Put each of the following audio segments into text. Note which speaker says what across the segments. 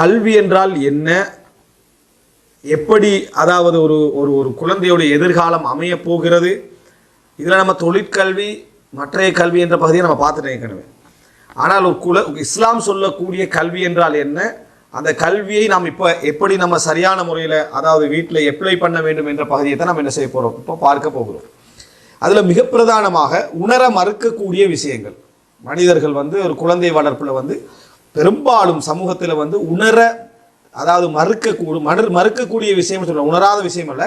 Speaker 1: கல்வி என்றால் என்ன? எப்படி அதாவது ஒரு ஒரு ஒரு குழந்தையுடைய எதிர்காலம் அமைய போகிறது? இதில் நம்ம தொழிற்கல்வி மற்றைய கல்வி என்ற பகுதியை நம்ம பார்த்துட்டு ஏற்கனவே ஆனால் ஒரு குல இஸ்லாம் சொல்லக்கூடிய கல்வி என்றால் என்ன? அந்த கல்வியை நாம் இப்போ எப்படி நம்ம சரியான முறையில் அதாவது வீட்டில் எப்ளை பண்ண வேண்டும் என்ற பகுதியை தான் நம்ம என்ன செய்ய போகிறோம் இப்போ பார்க்க போகிறோம். அதில் மிக பிரதானமாக உணர மறுக்கக்கூடிய விஷயங்கள். மனிதர்கள் வந்து ஒரு குழந்தை வளர்ப்பில் வந்து பெரும்பாலும் சமூகத்தில் வந்து உணர அதாவது மறுக்கக்கூடும் மறு மறுக்கக்கூடிய விஷயம் சொல்ல உணராத விஷயம் அல்ல.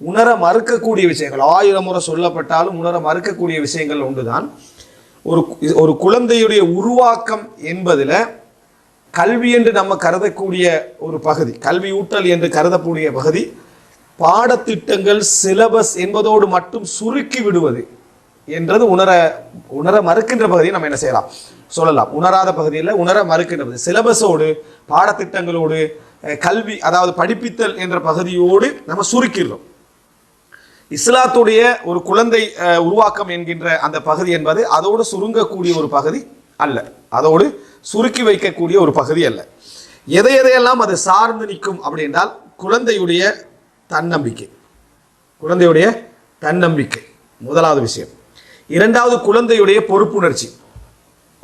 Speaker 1: உணர மறுக்கக்கூடிய விஷயங்கள். ஆயிரம் முறை சொல்லப்பட்டாலும் உணர மறுக்கக்கூடிய விஷயங்கள் ஒன்றுதான். ஒரு ஒரு குழந்தையுடைய உருவாக்கம் என்பதில் கல்வி என்று நம்ம கருதக்கூடிய ஒரு பகுதி கல்வி ஊட்டல் என்று கருதக்கூடிய பகுதி பாடத்திட்டங்கள் சிலபஸ் என்பதோடு மட்டும் சுருக்கி விடுவது என்றது உணர உணர மறுக்கின்ற பகுதியை நம்ம என்ன செய்யலாம்? சொல்லலாம். உணராத பகுதியில் உணர மறுக்கின்ற பகுதி. சிலபஸோடு பாடத்திட்டங்களோடு கல்வி அதாவது படிப்பித்தல் என்ற பகுதியோடு நம்ம சுருக்கிடுறோம். இஸ்லாத்துடைய ஒரு குழந்தை அஹ், உருவாக்கம் என்கின்ற அந்த பகுதி என்பது அதோடு சுருங்கக்கூடிய ஒரு பகுதி அல்ல. அதோடு சுருக்கி வைக்கக்கூடிய ஒரு பகுதி அல்ல. எதை எதையெல்லாம் அது சார்ந்து நிற்கும் அப்படின்றால் குழந்தையுடைய தன்னம்பிக்கை. குழந்தையுடைய தன்னம்பிக்கை. முதலாவது விஷயம். இரண்டாவது குழந்தையுடைய பொறுப்புணர்ச்சி.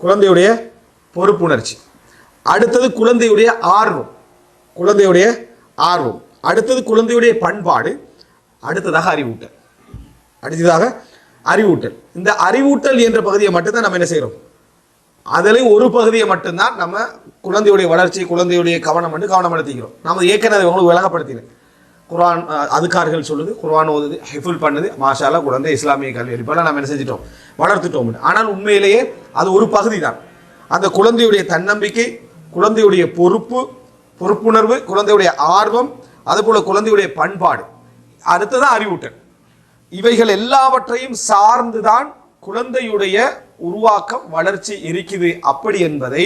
Speaker 1: குழந்தையுடைய பொறுப்புணர்ச்சி. அடுத்தது குழந்தையுடைய ஆர்வம். குழந்தையுடைய ஆர்வம். அடுத்தது குழந்தையுடைய பண்பாடு. அடுத்ததாக அறிவூட்டல். அடுத்ததாக அறிவூட்டல். இந்த அறிவூட்டல் என்ற பகுதியை மட்டும்தான் நம்ம என்ன செய்கிறோம் அதுலேயும் ஒரு பகுதியை மட்டும்தான் நம்ம குழந்தையுடைய வளர்ச்சி குழந்தையுடைய கவனம் வந்து கவனம் எடுத்திக்கிறோம் நம்ம ஏற்கனவே உங்களுக்கு விலகப்படுத்தினேன் குர்ஆன் அதுக்கார்கள் சொல்லுது குரான் ஓதுது ஹிஃபுல் பண்ணுது. மாஷாலா குழந்தை இஸ்லாமிய கல்வி இப்போல்லாம் நம்ம என்ன செஞ்சிட்டோம்? வளர்த்துட்டோம். ஆனால் உண்மையிலேயே அது ஒரு பகுதி தான் அந்த குழந்தையுடைய தன்னம்பிக்கை குழந்தையுடைய பொறுப்பு பொறுப்புணர்வு குழந்தையுடைய ஆர்வம் அதுபோல் குழந்தையுடைய பண்பாடு. அடுத்ததான் அறிவூட்டல். இவைகள் எல்லாவற்றையும் சார்ந்துதான் குழந்தையுடைய உருவாக்கம் வளர்ச்சி இருக்குது. அப்படி என்பதை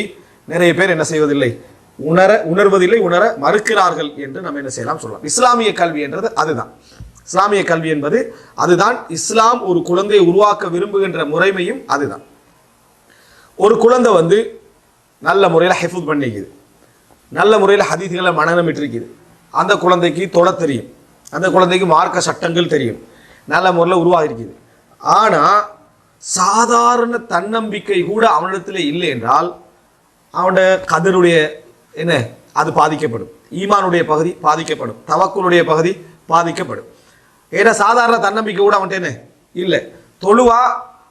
Speaker 1: நிறைய பேர் என்ன செய்வதில்லை? உணர உணர்வதில்லை உணர மறுக்கிறார்கள் என்று நம்ம என்ன செய்யலாம் சொல்லலாம். இஸ்லாமிய கல்வி என்றது அதுதான். இஸ்லாமிய கல்வி என்பது அதுதான். இஸ்லாம் ஒரு குழந்தையை உருவாக்க விரும்புகின்ற முறைமையும் அதுதான். ஒரு குழந்தை வந்து நல்ல முறையில் ஹெஃபுத் பண்ணிக்குது. நல்ல முறையில் ஹதீதுகளை மனநமிட்டிருக்குது. அந்த குழந்தைக்கு தொட தெரியும். அந்த குழந்தைக்கு மார்க்க சட்டங்கள் தெரியும். நல்ல முறையில் உருவாகிருக்குது. ஆனால் சாதாரண தன்னம்பிக்கை கூட அவனிடத்தில் இல்லை என்றால் அவனோட கதருடைய என்ன? அது பாதிக்கப்படும். ஈமானுடைய பகுதி பாதிக்கப்படும். தவக்குளுடைய பகுதி பாதிக்கப்படும். ஏன்னா சாதாரண தன்னம்பிக்கை கூட அவன்கிட்ட என்ன? இல்லை. தொழுவா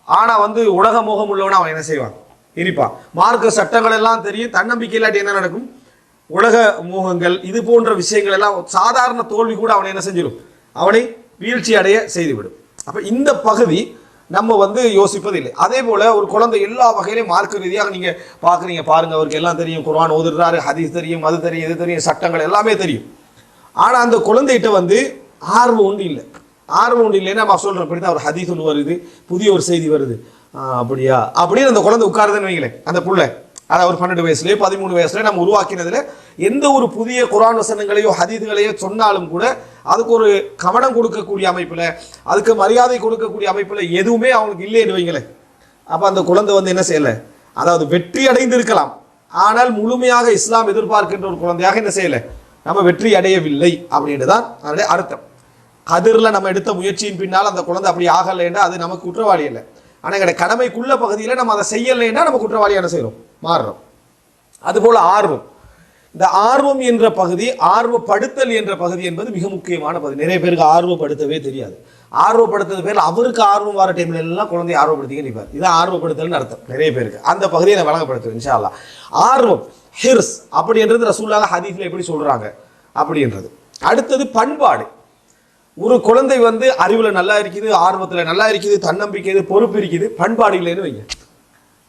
Speaker 1: ஆனால் வந்து உலக மோகம் உள்ளவன அவன் என்ன செய்வான்? இருப்பான். மார்க்க சட்டங்கள் எல்லாம் தெரியும். தன்னம்பிக்கை இல்லாட்டி என்ன நடக்கும்? உலக மோகங்கள் இது போன்ற விஷயங்கள் எல்லாம் சாதாரண தோல்வி கூட அவனை என்ன செஞ்சிடும் அவனை வீழ்ச்சி அடைய செய்துவிடும். அப்போ இந்த பகுதி நம்ம வந்து யோசிப்பதில்லை. அதே போல் ஒரு குழந்தை எல்லா வகையிலையும் மார்க்க ரீதியாக நீங்கள் பார்க்குறீங்க. பாருங்கள் அவருக்கு எல்லாம் தெரியும். குரான் ஓதுறாரு ஹதீஸ் தெரியும் அது தெரியும் இது தெரியும் சட்டங்கள் எல்லாமே தெரியும். ஆனால் அந்த குழந்தைகிட்ட வந்து ஆர்வம் ஒன்று இல்லை. ஆர்வம் ஒன்று இல்லைன்னா நம்ம சொல்கிற அப்படி தான் ஒரு ஹதீஸ் ஒன்று வருது புதிய ஒரு செய்தி வருது. அப்படியா? அப்படின்னு அந்த குழந்தை உட்காருதுன்னு வைங்களேன் அந்த புள்ள. அதாவது ஒரு பன்னெண்டு வயசுலேயோ பதிமூணு வயசுலேயோ நம்ம உருவாக்கினதில் எந்த ஒரு புதிய குரான் வசனங்களையோ ஹதீதுகளையோ சொன்னாலும் கூட அதுக்கு ஒரு கவனம் கொடுக்கக்கூடிய அமைப்பில் அதுக்கு மரியாதை கொடுக்கக்கூடிய அமைப்பில் எதுவுமே அவங்களுக்கு இல்லைன்னு வைங்களேன். அப்போ அந்த குழந்தை வந்து என்ன செய்யலை? அதாவது வெற்றி அடைந்து இருக்கலாம் ஆனால் முழுமையாக இஸ்லாம் எதிர்பார்க்கின்ற ஒரு குழந்தையாக என்ன செய்யலை? நம்ம வெற்றி அடையவில்லை அப்படின்னு தான் அதனுடைய அர்த்தம். கதிரில் நம்ம எடுத்த முயற்சியின் பின்னால் அந்த குழந்தை அப்படி ஆகலைன்னா அது நமக்கு குற்றவாளி இல்லை ஆனால் எங்களோட கடமைக்குள்ள பகுதியில் நம்ம அதை செய்யலைன்னா நம்ம குற்றவாளியான செய்கிறோம் மாறுறோம். அதுபோல் ஆர்வம். இந்த ஆர்வம் என்ற பகுதி ஆர்வப்படுத்தல் என்ற பகுதி என்பது மிக முக்கியமான பகுதி. நிறைய பேருக்கு ஆர்வப்படுத்தவே தெரியாது. ஆர்வப்படுத்தது பேரில் அவருக்கு ஆர்வம் வர டைம்ல எல்லாம் குழந்தைய ஆர்வப்படுத்திக்க நிற்பார் இதான் ஆர்வப்படுத்தல்னு அர்த்தம். நிறைய பேருக்கு. அந்த பகுதியை நான் வழங்கப்படுத்துவேன் இன்ஷால்லா ஆர்வம் ஹிர்ஸ் அப்படின்றது ரசூல்லாக ஹதீஃபில் எப்படி சொல்கிறாங்க அப்படின்றது. அடுத்தது பண்பாடு. ஒரு குழந்தை வந்து அறிவுல நல்லா இருக்குது ஆர்வத்துல நல்லா இருக்குது தன்னம்பிக்கை இது பொறுப்பு இருக்குது பண்பாடு இல்லைன்னு வைங்க.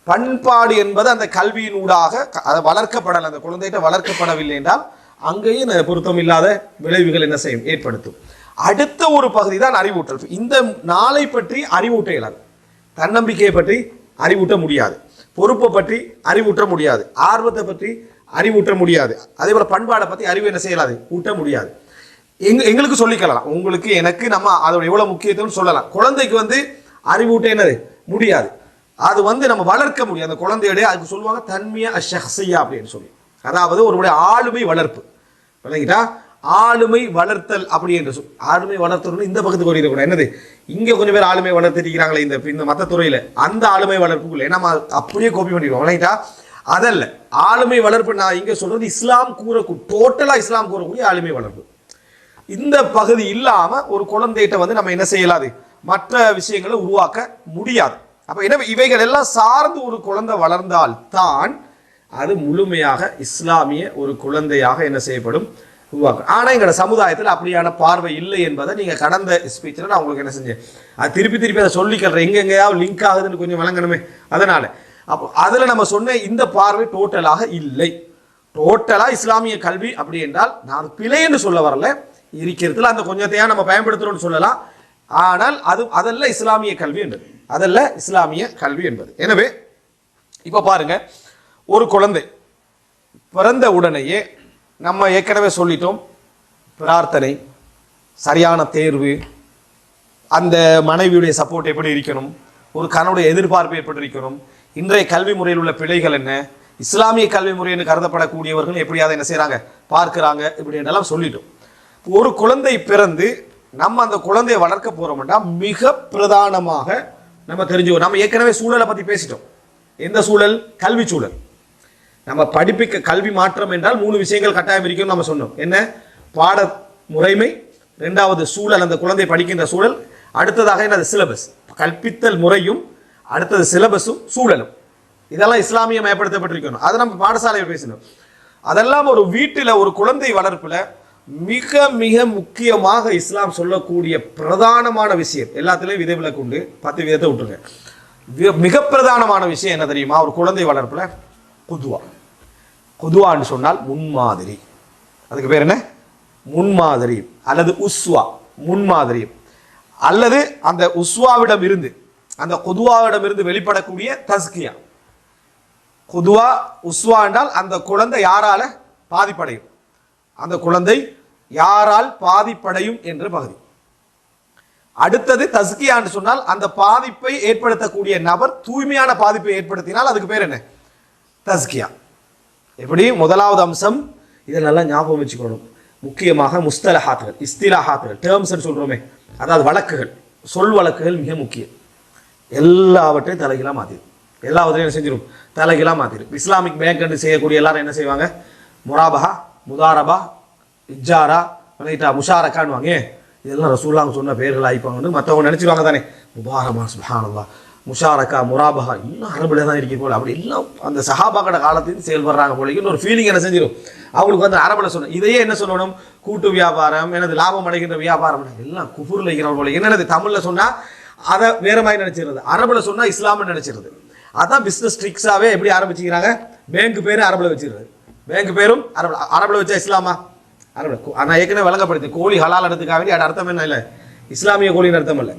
Speaker 1: பண்பாடு என்பது அந்த கல்வியின் ஊடாக க- வளர்க்கப்படலை அந்த குழந்தைகிட்ட வளர்க்கப்படவில்லை என்றால் அங்கேயும் பொருத்தம் இல்லாத விளைவுகள் என்ன செய்யும்? ஏற்படுத்தும். அடுத்த ஒரு பகுதி தான் அறிவூட்டல். இந்த நாளை பற்றி அறிவூட்ட இயலாது. தன்னம்பிக்கையை பற்றி அறிவூட்ட முடியாது. பொறுப்பை பற்றி அறிவூட்ட முடியாது. ஆர்வத்தை பற்றி அறிவூட்ட முடியாது. அதே போல் பண்பாடை பற்றி அறிவு என்ன செய்யலாது? ஊட்ட முடியாது. எங்க எங்களுக்கு சொல்லிக்கலாம் உங்களுக்கு எனக்கு நம்ம அதோட எவ்வளவு முக்கியத்துவம் சொல்லலாம். குழந்தைக்கு வந்து அறிவூட்ட என்னது? முடியாது. அது வந்து நம்ம வளர்க்க முடியும் அந்த குழந்தையுடைய அதுக்கு சொல்லுவாங்க தன்மையா அஷஹ்சியா அப்படின்னு சொல்லி. அதாவது ஒருவருடைய ஆளுமை வளர்ப்பு. விளங்கிட்டா? ஆளுமை வளர்த்தல் அப்படி என்று சொல். ஆளுமை வளர்த்தல் இந்த பக்கத்துக்கு ஓடிடக்கூடாது என்னது? இங்க கொஞ்சம் பேர் ஆளுமை வளர்த்திருக்கிறாங்களே இந்த இந்த மற்ற துறையில. அந்த ஆளுமை வளர்ப்புக்குள்ள. நம்ம அப்படியே கோப்பி பண்ணிடுவோம். விளங்கிட்டா? அதல்ல. ஆளுமை வளர்ப்பு நான் இங்க சொல்றது இஸ்லாம் கூறக்கூடிய டோட்டலா இஸ்லாம் கூறக்கூடிய ஆளுமை வளர்ப்பு. இந்த பகுதி இல்லாமல் ஒரு குழந்தைகிட்ட வந்து நம்ம என்ன செய்யலாது? மற்ற விஷயங்களை உருவாக்க முடியாது. அப்போ என்ன இவைகள் எல்லாம் சார்ந்து ஒரு குழந்தை வளர்ந்தால் தான் அது முழுமையாக இஸ்லாமிய ஒரு குழந்தையாக என்ன செய்யப்படும்? உருவாக்கும். ஆனால் எங்களோட சமுதாயத்தில் அப்படியான பார்வை இல்லை என்பதை நீங்கள் கடந்த ஸ்பீச்சில் நான் உங்களுக்கு என்ன செஞ்சேன். அது திருப்பி திருப்பி அதை சொல்லிக்கிறேன் எங்கெங்கேயாவது லிங்க் ஆகுதுன்னு கொஞ்சம் விளங்கணுமே. அதனால். அப்போ அதில் நம்ம சொன்ன இந்த பார்வை டோட்டலாக இல்லை. டோட்டலாக இஸ்லாமிய கல்வி அப்படி என்றால் நான் பிழை என்று சொல்ல வரல. இருக்கிறதுல அந்த கொஞ்சத்தையா நம்ம பயன்படுத்துறோம்னு சொல்லலாம். ஆனால் அது அதல்ல இஸ்லாமிய கல்வி என்பது. அதல்ல இஸ்லாமிய கல்வி என்பது. எனவே இப்ப பாருங்க ஒரு குழந்தை பிறந்த உடனேயே நம்ம ஏற்கனவே சொல்லிட்டோம் பிரார்த்தனை சரியான தேர்வு அந்த மனைவியுடைய சப்போர்ட் எப்படி இருக்கணும் ஒரு கணவனுடைய எதிர்பார்ப்பு எப்படி இருக்கணும் இன்றைய கல்வி முறையில் உள்ள பிழைகள் என்ன இஸ்லாமிய கல்வி முறைன்னு கருதப்படக்கூடியவர்கள் எப்படியாவது என்ன செய்கிறாங்க பார்க்குறாங்க இப்படி என்றெல்லாம் சொல்லிட்டோம். ஒரு குழந்தை பிறந்து நம்ம அந்த குழந்தையை வளர்க்க போறோம்னா மிக பிரதானமாக நம்ம தெரிஞ்சுக்கோ நம்ம ஏற்கனவே சூழலை பத்தி பேசிட்டோம். எந்த சூழல்? கல்வி சூழல். நம்ம படிப்பிக்க கல்வி மாற்றம் என்றால் மூணு விஷயங்கள் கட்டாயம் இருக்கும்னு நம்ம சொன்னோம். என்ன? பாட முறைமை ரெண்டாவது சூழல் அந்த குழந்தை படிக்கின்ற சூழல் அடுத்ததாக என்னது சிலபஸ் கற்பித்தல் முறையும் அடுத்தது சிலபஸும் சூழலும். இதெல்லாம் இஸ்லாமிய மயப்படுத்தப்பட்டிருக்கணும் அதை நம்ம பாடசாலையில் பேசணும் அதெல்லாம் ஒரு வீட்டில் ஒரு குழந்தை வளர்ப்பில் மிக மிக முக்கியமாக இஸ்லாம் சொல்லக்கூடிய பிரதானமான விஷயம். எல்லாத்துலேயும் விதைவிலக்கு உண்டு பத்து விதத்தை விட்டுருங்க. மிக பிரதானமான விஷயம் என்ன தெரியுமா? ஒரு குழந்தை வளர்ப்பில் குதுவா. குதுவான்னு சொன்னால் முன்மாதிரி. அதுக்கு பேர் என்ன? முன்மாதிரி. அல்லது உஸ்வா. முன்மாதிரி. அல்லது அந்த உஸ்வாவிடம் இருந்து அந்த குதுவாவிடம் இருந்து வெளிப்படக்கூடிய தஸ்கியா. குதுவா உஸ்வா என்றால் அந்த குழந்தை யாரால பாதிப்படையும்? அந்த குழந்தை யாரால் பாதிப்படையும் என்ற பகுதி. அடுத்தது தஸ்கியான்னு சொன்னால் அந்த பாதிப்பை ஏற்படுத்தக்கூடிய நபர் தூய்மையான பாதிப்பை ஏற்படுத்தினால் அதுக்கு பேர் என்ன? தஸ்கியா. எப்படி? முதலாவது அம்சம் இதை நல்லா ஞாபகம் வச்சுக்கணும். முக்கியமாக முஸ்தலஹாத்துகள் இஸ்திலாஹாத்துகள் டேர்ம்ஸ் சொல்றோமே அதாவது வழக்குகள் சொல் வழக்குகள் மிக முக்கியம். எல்லாவற்றையும் தலைகளாக மாத்திரும். எல்லாவற்றையும் என்ன செஞ்சிடும் தலைகளாக மாற்றிடும் இஸ்லாமிக் பேங்க் என்று செய்யக்கூடிய எல்லாரும் என்ன செய்வாங்க? முராபகா முதாரபா இஜாரா பண்ணிட்டா முஷாரக்கான்னுவாங்க இதெல்லாம் ரசூல்லாங்க சொன்ன பேர்கள் ஆயிப்பாங்கன்னு மற்றவங்க நினச்சிருவாங்க தானே. முபாரமா சுபானல்லா முஷாரக்கா முராபஹா இன்னும் அரபுல தான் இருக்கு போல. அப்படி எல்லாம் அந்த சஹாபாக்கட காலத்திலிருந்து செயல்படுறாங்க போல ஒரு ஃபீலிங் என்ன செஞ்சிடும் அவங்களுக்கு வந்து அரபுல சொன்ன இதையே என்ன சொல்லணும்? கூட்டு வியாபாரம் எனது லாபம் அடைகின்ற வியாபாரம். எல்லாம் குஃபுர்ல இருக்கிறவங்க போல. என்னது? தமிழில் சொன்னால் அதை வேற மாதிரி நினைச்சிருது. அரபுல சொன்னால் இஸ்லாம்னு நினைச்சிருது. அதான் பிஸ்னஸ் ட்ரிக்ஸாகவே எப்படி ஆரம்பிச்சுக்கிறாங்க? பேங்க் பேர் அரபுல வச்சிருது. பேங்க் பேரும்? அரபுல அரபுல வச்சா இஸ்லாமா? அரபுல நான் ஏற்கனவே விளங்கப்படுத்தி கோழி ஹலால் இடத்துக்காக வேண்டி அது அர்த்தம் என்ன இல்லை? இஸ்லாமிய கோழின்னு அர்த்தம் இல்லை.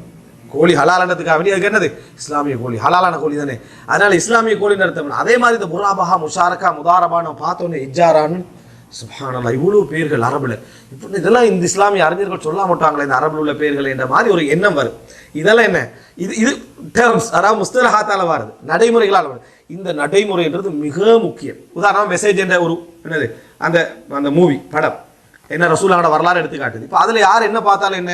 Speaker 1: கோழி ஹலால் வேண்டி அதுக்கு என்னது? இஸ்லாமிய கோழி ஹலாலான கோழி தானே. அதனால இஸ்லாமிய கோழின்னு அர்த்தம் அதே மாதிரி இந்த முராபஹா முஷாரக்கா முதாரபான நம்ம பார்த்தோன்னே இஜாரான்னு சுப்ஹானல்லாஹ் இவ்வளோ பேர்கள் அரபுல. இப்போ இதெல்லாம் இந்த இஸ்லாமிய அறிஞர்கள் சொல்ல மாட்டாங்களே இந்த அரபுல உள்ள பேர்கள் என்ற மாதிரி ஒரு எண்ணம் வரும். இதெல்லாம் என்ன? இது இது டேர்ம்ஸ் அதாவது முஸ்தலஹாத்தால வருது. நடைமுறைகளால் வருது. இந்த நடைமுறைன்றது மிக முக்கியம். உதாரணம் மெசேஜ் என்ற ஒரு என்னது? அந்த அந்த மூவி படம். என்ன ரசூலாவோட வரலாறு எடுத்து காட்டுது இப்போ அதில் யார் என்ன பார்த்தாலும் என்ன?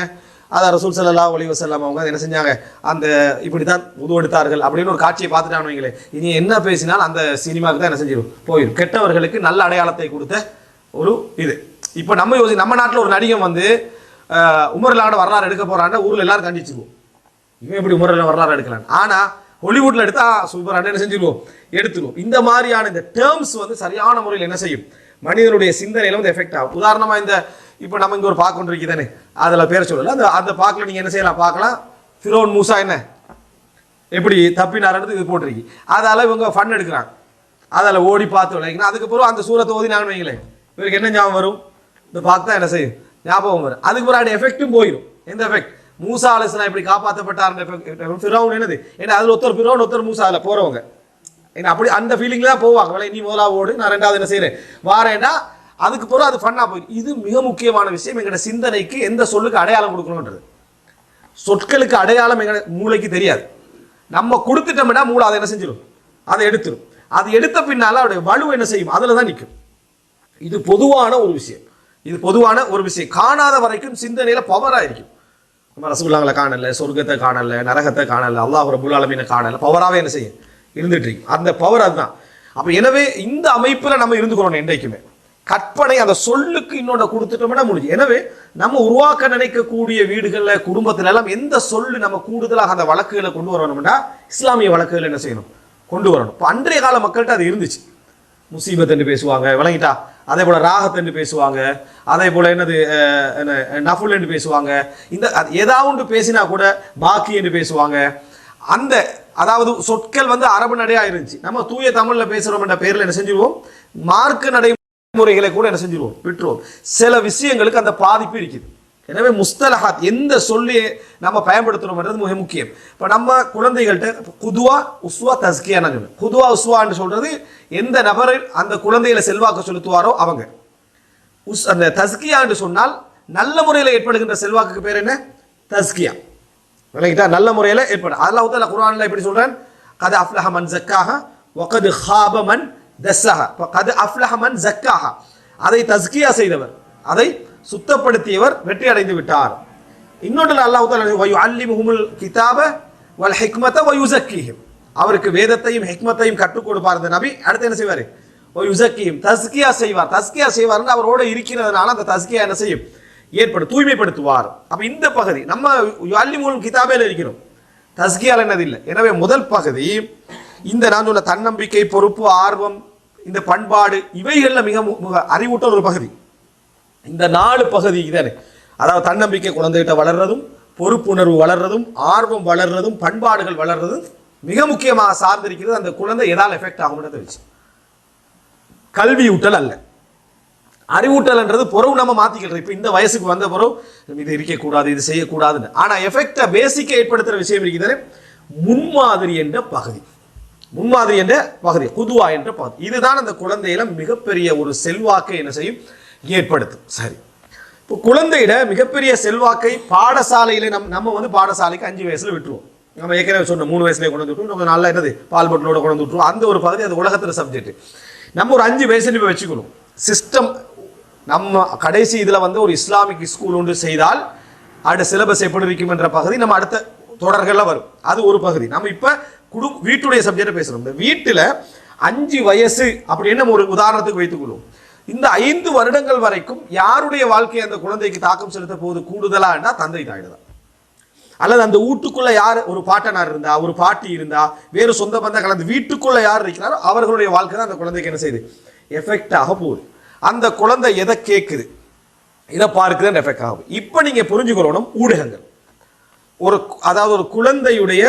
Speaker 1: அதான் ரசூல் சல்லா ஒலி வசல்லாம் அவங்க என்ன செஞ்சாங்க? அந்த இப்படி தான் உது எடுத்தார்கள் அப்படின்னு ஒரு காட்சியை பார்த்துட்டான்னு வைங்களே. இனி என்ன பேசினாலும் அந்த சினிமாவுக்கு தான் என்ன செஞ்சிடும் போயிடும் கெட்டவர்களுக்கு நல்ல அடையாளத்தை கொடுத்த ஒரு இது. இப்போ நம்ம யோசி நம்ம நாட்டில் ஒரு நடிகன் வந்து உமர்லாவோட வரலாறு எடுக்க போறான்னா ஊரில் எல்லாரும் கண்டிச்சுக்குவோம். இவன் எப்படி உமரில் வரலாறு எடுக்கலாம் ஆனால் ஹாலிவுட்ல எடுத்தா சூப்பர் என்ன செஞ்சிருவோம்? எடுத்துருவோம். இந்த மாதிரியான இந்த டேர்ம்ஸ் வந்து சரியான முறையில் என்ன செய்யும்? மனிதனுடைய சிந்தனையில வந்து எஃபெக்ட் ஆகும். உதாரணமா இந்த இப்போ நம்ம இங்க ஒரு பார்க்க ஒன்று இருக்குதானே? அதுல பேர் சொல்லல. அந்த அந்த பார்க்கல நீங்க என்ன செய்யலாம்? பார்க்கலாம். ஃபிரோன் மூசா என்ன? எப்படி தப்பினார்ன்றது இது போட்டிருக்கு. அதால இவங்க ஃபன் எடுக்கிறாங்க. அதில் ஓடி பார்த்து விளையாங்க அதுக்கப்புறம் அந்த சூரத்தை ஓதி நான் வைங்களேன். இவருக்கு என்ன ஞாபகம் வரும்? இந்த பார்த்தா என்ன செய்யும்? ஞாபகம் வரும். அதுக்கு பிறகு எஃபெக்ட்டும் போயிடும் எந்த எஃபெக்ட் மூசா அலசனா இப்படி காப்பாற்றப்பட்டார் ஃபிரௌன் என்னது? ஏன்னா அதில் ஒருத்தர் ஃபிரௌன் ஒருத்தர் மூசா அதில் போகிறவங்க ஏன்னா அப்படி அந்த ஃபீலிங்கில் தான் போவாங்க. வேலை நீ முதலாக ஓடு நான் ரெண்டாவது என்ன செய்கிறேன் வாரேன்னா அதுக்கு பிறகு அது ஃபன்னாக போயிடும். இது மிக முக்கியமான விஷயம். எங்களோட சிந்தனைக்கு எந்த சொல்லுக்கு அடையாளம் கொடுக்கணுன்றது சொற்களுக்கு அடையாளம் எங்க மூளைக்கு தெரியாது. நம்ம கொடுத்துட்டோம்னா மூளை அதை என்ன செஞ்சிடும் அதை எடுத்துரும். அது எடுத்த பின்னால் அவருடைய வலு என்ன செய்யும்? அதில் தான் நிற்கும் இது பொதுவான ஒரு விஷயம். இது பொதுவான ஒரு விஷயம். காணாத வரைக்கும் சிந்தனையில் பவராக இருக்கும். நம்ம ரசகுல்லாங்களை காணலை சொர்க்கத்தை காணல நரகத்தை காணலை அல்லாஹ் ரபுல் ஆலமீனை காணலை பவராகவே என்ன செய்யும்? இருந்துட்டு அந்த பவர் அதுதான். அப்போ எனவே இந்த அமைப்பில் நம்ம இருந்துக்கிறோம் என்றைக்குமே. கற்பனை அந்த சொல்லுக்கு இன்னொன்று கொடுத்துட்டோம்னா முடிஞ்சு. எனவே நம்ம உருவாக்க நினைக்கக்கூடிய வீடுகளில் குடும்பத்துல எல்லாம் எந்த சொல்லு நம்ம கூடுதலாக அந்த வழக்குகளை கொண்டு வரணும்னா இஸ்லாமிய வழக்குகள் என்ன செய்யணும்? கொண்டு வரணும். இப்போ அன்றைய கால மக்கள்கிட்ட அது இருந்துச்சு. முசீபத்துன்னு பேசுவாங்க. விளங்கிட்டா? அதே போல ராகத்துன்னு பேசுவாங்க. அதே போல என்னது என்ன நஃபுல் என்று பேசுவாங்க. இந்த அது ஏதாவது ஒன்று பேசினா கூட பாக்கி என்று பேசுவாங்க. அந்த அதாவது சொற்கள் வந்து அரபு நடையா இருந்துச்சு. நம்ம தூய தமிழ்ல பேசுறோம் என்ற பேர்ல என்ன செஞ்சிருவோம்? மார்க்க நடைமுறைகளை கூட என்ன செஞ்சிருவோம்? விட்டுருவோம். சில விஷயங்களுக்கு அந்த பாதிப்பு இருக்குது. எனவே முஸ்தலஹாத் எந்த சொல்லி நம்ம பயன்படுத்துறோம்ன்றது மிக முக்கியம். இப்போ நம்ம குழந்தைகள்கிட்ட குதுவா உஸ்வா தஸ்கியா நாங்கள் குதுவா உஸ்வான்னு சொல்றது எந்த நபர் அந்த குழந்தைகளை செல்வாக்கு செலுத்துவாரோ அவங்க. உஸ் அந்த தஸ்கியா என்று சொன்னால் நல்ல முறையில் ஏற்படுகின்ற செல்வாக்குக்கு பேர் என்ன? தஸ்கியா. விளங்கிட்டா நல்ல முறையில் ஏற்படும். அல்லாஹ் தாலா குர்ஆன்ல எப்படி சொல்றேன். கது அஃப்லஹ மன் ஜக்காக ஒகது ஹாப மன் தஸ்ஸஹா. இப்போ கது அஃப்லஹ மன் ஜக்காக அதை தஸ்கியா செய்தவர். அதை சுத்தப்படுத்தியவர் வெற்றி அடைந்து விட்டார். இன்னொன்று அல்லாஹ் தாலா வயு அல்லிமுஹுமுல் கிதாப வல் ஹிக்மத வயுசக்கிஹிம். அவருக்கு வேதத்தையும் ஹிக்மத்தையும் கற்றுக் கொடுப்பார் இந்த நபி. அடுத்து என்ன செய்வார்? யுசக்கியும் தஸ்கியா செய்வார். தஸ்கியா செய்வார் அவரோட இருக்கிறதுனால அந்த தஸ்கியா என்ன செய்யும்? ஏற்படும் தூய்மைப்படுத்துவார். அப்ப இந்த பகுதி நம்ம அல்லிமுல் கிதாபேல இருக்கிறோம். தஸ்கியால் என்னது இல்லை. எனவே முதல் பகுதி இந்த நான் உள்ள தன்னம்பிக்கை பொறுப்பு ஆர்வம் இந்த பண்பாடு இவைகளில் மிக மு- மிக அறிவூட்டல் ஒரு பகுதி. இந்த நாலு பகுதி தானே அதாவது தன்னம்பிக்கை குழந்தைகிட்ட வளர்றதும் பொறுப்புணர்வு வளர்றதும் ஆர்வம் வளர்றதும் பண்பாடுகள் வளர்றதும் மிக முக்கியமாக சார்ந்திருக்கிறது அந்த குழந்தை எதால் எஃபெக்ட் ஆகும்ன்றதை வச்சு. கல்வி ஊட்டல் அல்ல. அறிவூட்டல்ன்றது பொறவு நம்ம மாத்திக்கிறோம் இப்போ இந்த வயசுக்கு வந்த பொறவு இது இருக்கக்கூடாது இது செய்யக்கூடாதுன்னு. ஆனால் எஃபெக்டை பேசிக்கை ஏற்படுத்துகிற விஷயம் இருக்குது முன்மாதிரி என்ற பகுதி. முன்மாதிரி என்ற பகுதி குதுவா என்ற பகுதி. இதுதான் அந்த குழந்தையில மிகப்பெரிய ஒரு செல்வாக்கை என்ன செய்யும்? ஏற்படுத்தும். சரி. இப்போ குழந்தையிட மிகப்பெரிய செல்வாக்கை பாடசாலையில் நம் நம்ம வந்து பாடசாலைக்கு அஞ்சு வயசில் விட்டுருவோம். நம்ம ஏற்கனவே சொன்ன மூணு வயசுலேயே கொண்டு வந்து விட்டுருவோம். நம்ம நல்லா என்னது? பால் பட்டனோட கொண்டு வந்து விட்டுருவோம். அந்த ஒரு பகுதி அது உலகத்தில் சப்ஜெக்ட் நம்ம ஒரு அஞ்சு வயசுல இப்போ வச்சுக்கணும். சிஸ்டம் நம்ம கடைசி இதில் வந்து ஒரு இஸ்லாமிக் ஸ்கூல் ஒன்று செய்தால் அடுத்த சிலபஸ் எப்படி இருக்கும் என்ற பகுதி நம்ம அடுத்த தொடர்களில் வரும். அது ஒரு பகுதி. நம்ம இப்போ குடு வீட்டுடைய சப்ஜெக்டை பேசுகிறோம் இந்த வீட்டில் அஞ்சு வயசு அப்படின்னு நம்ம ஒரு உதாரணத்துக்கு வைத்துக்கொள்வோம் இந்த ஐந்து வருடங்கள் வரைக்கும் யாருடைய வாழ்க்கையை அந்த குழந்தைக்கு தாக்கம் செலுத்த போகுது? கூடுதலான்னா தந்தை தாய் தான். அல்லது அந்த வீட்டுக்குள்ள யார்? ஒரு பாட்டனார் இருந்தா ஒரு பாட்டி இருந்தா வேறு சொந்த பந்த கலந்து வீட்டுக்குள்ள யார் இருக்கிறாரோ அவர்களுடைய வாழ்க்கை தான் அந்த குழந்தைக்கு என்ன செய்யுது? எஃபெக்ட் ஆக போகுது. அந்த குழந்தை எதை கேட்குது இதை பார்க்குதுன்னு எஃபெக்ட் ஆகும். இப்போ நீங்கள் புரிஞ்சுக்கிறோம் ஊடகங்கள். ஒரு அதாவது ஒரு குழந்தையுடைய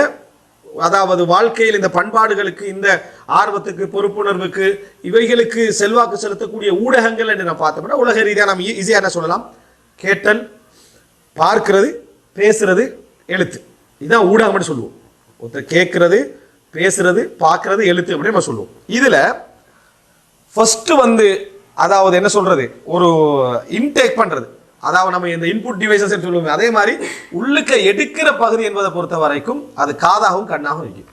Speaker 1: அதாவது வாழ்க்கையில் இந்த பண்பாடுகளுக்கு இந்த ஆர்வத்துக்கு பொறுப்புணர்வுக்கு இவைகளுக்கு செல்வாக்கு செலுத்தக்கூடிய ஊடகங்கள் என்று நான் பார்த்தோம்னா உலக ரீதியாக நம்ம ஈஸியாக என்ன சொல்லலாம்? கேட்டல் பார்க்கிறது பேசுறது எழுத்து. இதுதான் ஊடகம்னு சொல்லுவோம். ஒருத்தர் கேட்கறது பேசுறது பார்க்கறது எழுத்து அப்படின்னு நம்ம சொல்லுவோம். இதில் ஃபஸ்ட்டு வந்து அதாவது என்ன சொல்றது? ஒரு இன்டேக் பண்ணுறது அதாவது நம்ம இந்த இன்புட் டிவைசஸ் சொல்லுவோம் அதே மாதிரி உள்ளுக்க எடுக்கிற பகுதி என்பதை பொறுத்த வரைக்கும் அது காதாகவும் கண்ணாகவும் இருக்கும்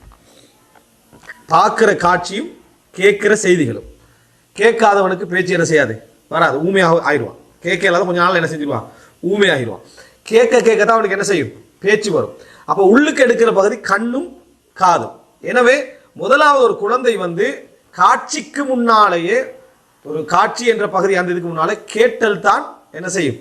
Speaker 1: பார்க்கிற காட்சியும் கேட்கிற செய்திகளும். கேட்காதவனுக்கு பேச்சு என்ன செய்யாது? வராது. ஊமையாக ஆயிடுவான். கேட்க இல்லாத கொஞ்ச நாள் என்ன செஞ்சிருவான்? ஊமை ஆயிடுவான் கேட்க கேட்க தான் அவனுக்கு என்ன செய்யும்? பேச்சு வரும். அப்போ உள்ளுக்கு எடுக்கிற பகுதி கண்ணும் காதும். எனவே முதலாவது ஒரு குழந்தை வந்து காட்சிக்கு முன்னாலேயே ஒரு காட்சி என்ற பகுதி அந்த இதுக்கு முன்னாலே கேட்டல் தான் என்ன செய்யும்?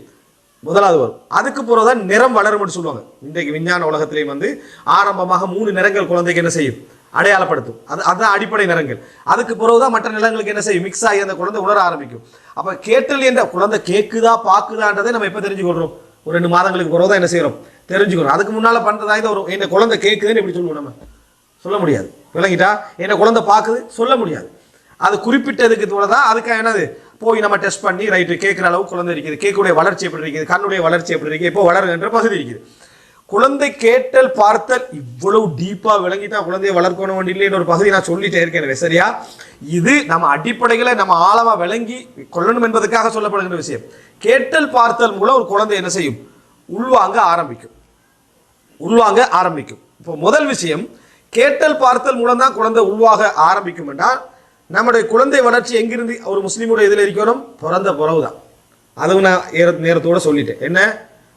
Speaker 1: முதலாவது வரும். அதுக்கு பிறகுதான் நிறம் வளரும்னு சொல்லுவாங்க. இன்றைக்கு விஞ்ஞான உலகத்திலேயும் வந்து ஆரம்பமாக மூணு நிறங்கள் குழந்தைக்கு என்ன செய்யும்? அடையாளப்படுத்தும். அது அதுதான் அடிப்படை நிறங்கள். அதுக்கு பிறகுதான் மற்ற நிறங்களுக்கு என்ன செய்யும்? மிக்ஸ் ஆகி அந்த குழந்தை உணர ஆரம்பிக்கும். அப்ப கேட்டல் என்ற குழந்தை கேக்குதா பாக்குதான்றதை நம்ம எப்ப தெரிஞ்சுக்கொள்றோம் ஒரு ரெண்டு மாதங்களுக்கு பிறகுதான் என்ன செய்யறோம் தெரிஞ்சுக்கிறோம் அதுக்கு முன்னால பண்றதா இந்த வரும் என்ன குழந்தை கேக்குதுன்னு எப்படி சொல்லுவோம் நம்ம? சொல்ல முடியாது. விளங்கிட்டா? என்ன குழந்தை பார்க்குது சொல்ல முடியாது. அது குறிப்பிட்டதுக்கு தான் அதுக்கு என்னது? போய் நம்ம டெஸ்ட் பண்ணி ரைட்டு கேட்குற அளவு குழந்தை இருக்குது. கேக்குடைய வளர்ச்சி எப்படி இருக்குது? கண்ணுடைய வளர்ச்சி எப்படி இருக்குது? இப்போ வளருகின்ற பகுதி இருக்குது. குழந்தை கேட்டல் பார்த்தல் இவ்வளவு டீப்பாக விளங்கி தான் குழந்தையை வளர்க்கணும் இல்லைன்னு ஒரு பகுதி நான் சொல்லிட்டே இருக்கேன் சரியா? இது நம்ம அடிப்படைகளை நம்ம ஆழமாக விளங்கி கொள்ளணும் என்பதற்காக சொல்லப்படுகின்ற விஷயம். கேட்டல் பார்த்தல் மூலம் ஒரு குழந்தை என்ன செய்யும்? உள்வாங்க ஆரம்பிக்கும். உள்வாங்க ஆரம்பிக்கும். இப்போ முதல் விஷயம் கேட்டல் பார்த்தல் மூலம் தான் குழந்தை உள்வாக ஆரம்பிக்கும் என்றால் நம்முடைய குழந்தை வளர்ச்சி எங்கிருந்து ஒரு முஸ்லீமுடைய இதில் இருக்கணும்? பிறந்த பிறகு தான் அதுவும் நான் ஏற நேரத்தோட சொல்லிட்டேன். என்ன?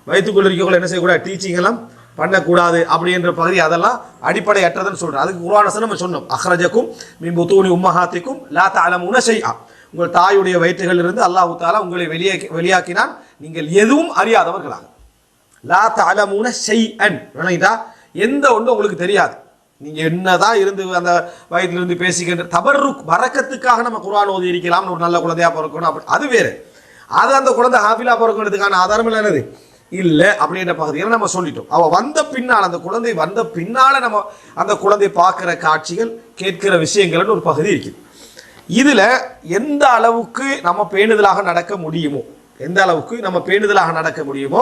Speaker 1: வயிற்றுக்குள்ள இருக்கவங்களை என்ன செய்யக்கூடாது? டீச்சிங் எல்லாம் பண்ணக்கூடாது அப்படின்ற பகுதி அதெல்லாம் அடிப்படையற்றதுன்னு சொல்கிறேன் அதுக்கு குர்ஆன் நம்ம சொன்னோம். அஹ்ரஜக்கும் மின் புத்தூனி உம்மஹாத்திக்கும் லா தஅலமுன ஷைஆ. உங்கள் தாயுடைய வயிற்றுகளிலிருந்து அல்லாஹ் தாலா உங்களை வெளியே வெளியாக்கினால் நீங்கள் எதுவும் அறியாதவர்களாக. லா தாலமுன செய் அன் விளங்கிட்டா? எந்த ஒன்று உங்களுக்கு தெரியாது. நீங்க என்னதான் இருந்து அந்த வயதுல இருந்து பேசிக்கின்ற தபர்ருக் வரக்கத்துக்காக நம்ம குரான் ஓதி இருக்கலாம்னு ஒரு நல்ல குழந்தையா பிறக்கணும் அப்படி அது வேறு. அது அந்த குழந்தை ஹாஃபிலா பிறக்கிறதுக்கான ஆதாரம் இல்லை என்னது அப்படின்ற பகுதியில் நம்ம சொல்லிட்டோம். அவ வந்த பின்னால் அந்த குழந்தை வந்த பின்னால நம்ம அந்த குழந்தை பார்க்குற காட்சிகள் கேட்கிற விஷயங்கள்னு ஒரு பகுதி இருக்குது. இதுல எந்த அளவுக்கு நம்ம பேணுதலாக நடக்க முடியுமோ எந்த அளவுக்கு நம்ம பேணுதலாக நடக்க முடியுமோ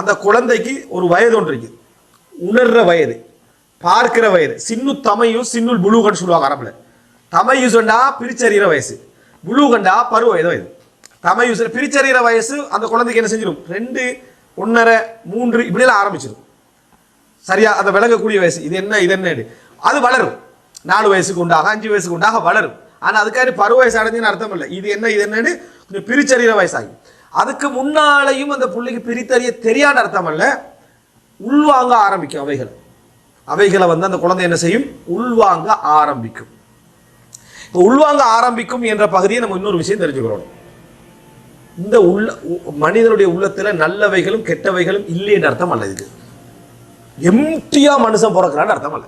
Speaker 1: அந்த குழந்தைக்கு ஒரு வயது ஒன்று இருக்குது. உணர்ற வயது. பார்க்கிற வயது சின்னு தமையும் சின்னுல் புழுகன்னு சொல்லுவாங்க அரபுல. தமையுசண்டா பிரிச்சறிகிற வயசு. புழுகண்டா பருவ வயது வயது தமையுச பிரிச்சறிகிற வயசு அந்த குழந்தைக்கு என்ன செஞ்சிடும் ரெண்டு ஒன்றரை மூன்று இப்படியெல்லாம் ஆரம்பிச்சிடும் சரியா? அதை விளங்கக்கூடிய வயசு. இது என்ன இது என்ன அது வளரும். நாலு வயசுக்கு உண்டாக அஞ்சு வயசுக்கு உண்டாக வளரும். ஆனால் அதுக்காக பருவ வயசு அடைஞ்சுன்னு அர்த்தம் இல்லை. இது என்ன இது என்னன்னு கொஞ்சம் பிரிச்சறிகிற வயசாகி. அதுக்கு முன்னாலையும் அந்த பிள்ளைக்கு பிரித்தறிய தெரியாத அர்த்தம் அல்ல. உள்வாங்க ஆரம்பிக்கும் அவைகள். அவைகளை வந்து அந்த குழந்தை என்ன செய்யும்? உள்வாங்க ஆரம்பிக்கும். இப்போ உள்வாங்க ஆரம்பிக்கும் என்ற பகுதியை நம்ம இன்னொரு விஷயம் தெரிஞ்சுக்கிறோம். இந்த உள்ள உ- மனிதனுடைய உள்ளத்துல நல்லவைகளும் கெட்டவைகளும் இல்லைன்னு அர்த்தம் அல்ல இது. எம்டியா மனுஷன் பிறக்கிறான்னு அர்த்தம் அல்ல.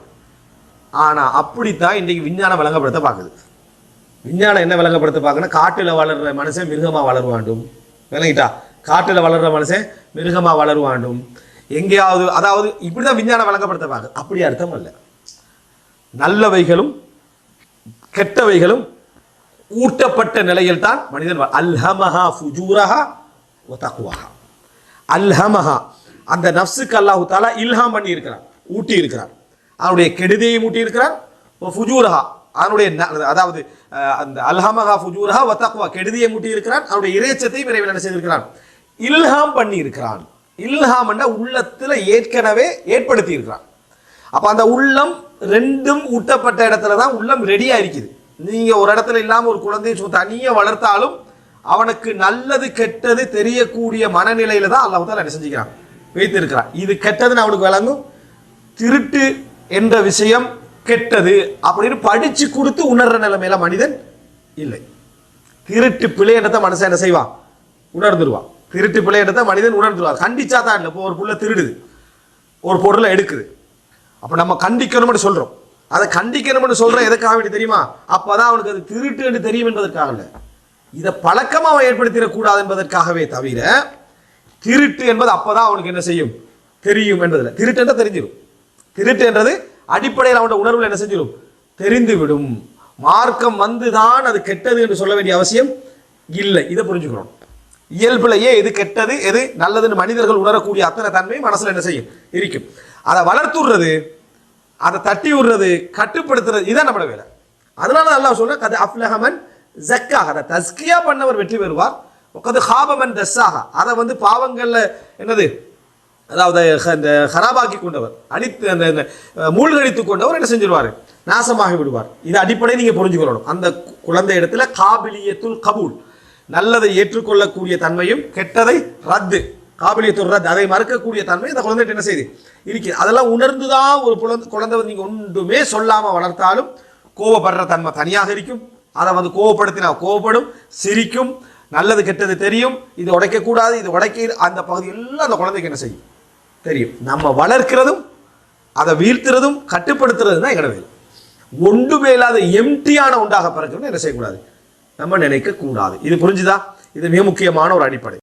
Speaker 1: ஆனா அப்படித்தான் இன்னைக்கு விஞ்ஞானம் விளங்கப்படுத்த பார்க்குது. விஞ்ஞானம் என்ன விளங்கப்படுத்த பார்க்கணும் காட்டுல வளர்ற மனுஷன் மிருகமா வளருவாண்டும். விளங்கிட்டா? காட்டுல வளர்ற மனுஷன் மிருகமா வளருவாண்டும். எங்கேயாவது அதாவது இப்படிதான் விஞ்ஞானம் விளங்கப்படுத்த அப்படி அர்த்தம் இல்லை நல்லவைகளும் கெட்டவைகளும் ஊட்டப்பட்ட நிலையில் தான் மனிதன் அல்ஹமஹா ஃபுஜூரஹா வ அல்ஹமஹா அந்த நஃப்ஸுக்கு அல்லாஹு தாலா இல்ஹாம் பண்ணி இருக்கிறார் ஊட்டி இருக்கிறான் அவனுடைய கெடுதியை ஊட்டி இருக்கிறார் ஃபுஜூரஹா அவனுடைய ந- அதாவது அந்த அல்ஹமஹா ஃபுஜூரஹா வ தக்வா கெடுதியை ஊட்டி இருக்கிறான் அவனுடைய இறைச்சத்தை விரைவில் என்ன செய்திருக்கிறான்? இல்ஹாம் பண்ணி இருக்கிறான் இல்ஹாம்னா உள்ளத்தில் ஏற்கனவே ஏற்படுத்தி இருக்கிறான் அப்போ அந்த உள்ளம் ரெண்டும் ஊட்டப்பட்ட இடத்துல தான் உள்ளம் ரெடியாக இருக்குது. நீங்கள் ஒரு இடத்துல இல்லாமல் ஒரு குழந்தையை சும்மா தனியா வளர்த்தாலும் அவனுக்கு நல்லது கெட்டது தெரியக்கூடிய மனநிலையில தான் அல்லாஹ் என்ன செஞ்சுக்கிறான்? வைத்திருக்கிறான். இது கெட்டதுன்னு அவனுக்கு விளங்கும். திருட்டு என்ற விஷயம் கெட்டது அப்படின்னு படித்து கொடுத்து உணர்ற நிலைமையில மனிதன் இல்லை. திருட்டு பிழை என்றதை மனுஷன் என்ன செய்வான்? உணர்ந்துருவான். திருட்டு பிழை மனிதன் உணர்ந்துருவார். கண்டிச்சா தான் இல்லை. இப்போ ஒரு புள்ள திருடுது. ஒரு பொருளை எடுக்குது. அப்போ நம்ம கண்டிக்கணும்னு சொல்கிறோம் அதை கண்டிக்கணும்னு சொல்கிறோம் எதுக்காக வேண்டி தெரியுமா? அப்பதான் அவனுக்கு அது திருட்டு என்று தெரியும் என்பதற்காக இல்லை. இதை பழக்கமாக அவன் ஏற்படுத்திடக்கூடாது என்பதற்காகவே தவிர திருட்டு என்பது அப்போ தான் அவனுக்கு என்ன செய்யும்? தெரியும் என்பதில் திருட்டு என்றால் தெரிஞ்சிடும். திருட்டு என்றது அடிப்படையில் அவனோட உணர்வில் என்ன செஞ்சிடும்? தெரிந்து விடும் மார்க்கம் வந்துதான் அது கெட்டது என்று சொல்ல வேண்டிய அவசியம் இல்லை. இதை புரிஞ்சுக்கணும் இயல்பிலேயே எது கெட்டது எது நல்லதுன்னு மனிதர்கள் உணரக்கூடிய அத்தனை தன்மையும் மனசில் என்ன செய்யும்? இருக்கும். அதை வளர்த்துடுறது அதை தட்டி விடுறது கட்டுப்படுத்துறது இதான் நம்மளோட வேலை. அதனால நல்லா சொல்ற கதை அஃப்லஹமன் ஜக்காக அதை தஸ்கியா பண்ணவர் வெற்றி பெறுவார். உக்கது ஹாபமன் தஸ்ஸாக அதை வந்து பாவங்களில் என்னது? அதாவது ஹ- இந்த ஹராபாக்கி கொண்டவர் அழித்து அந்த மூழ்கடித்து கொண்டவர் என்ன செஞ்சிருவார்? நாசமாகி விடுவார். இது அடிப்படையை நீங்கள் புரிஞ்சுக்கொள்ளணும். அந்த குழந்தை இடத்துல காபிலியத்துல் கபூல் நல்லதை ஏற்றுக்கொள்ளக்கூடிய தன்மையும் கெட்டதை ரத்து காபிலியத்து ரத் அதை மறக்கக்கூடிய தன்மை அந்த குழந்தைகிட்ட என்ன செய்யுது? இருக்கு. அதெல்லாம் உணர்ந்துதான் ஒரு குழந்தை குழந்தை வந்து ஒன்றுமே சொல்லாமல் வளர்த்தாலும் கோவப்படுற தன்மை தனியாக இருக்கும். அதை வந்து கோவப்படுத்தினா கோவப்படும் சிரிக்கும் நல்லது கெட்டது தெரியும் இது உடைக்கக்கூடாது இது உடைக்க அந்த பகுதி எல்லாம் அந்த குழந்தைக்கு என்ன செய்யும்? தெரியும். நம்ம வளர்க்கிறதும் அதை வீழ்த்துறதும் கட்டுப்படுத்துறது தான் எங்களோட ஒன்றுமே இல்லாத எம்டியான உண்டாக பிறக்கணும்னு என்ன செய்யக்கூடாது? நம்ம நினைக்க கூடாது இது புரிஞ்சுதா? இது மிக முக்கியமான ஒரு அடிப்படை.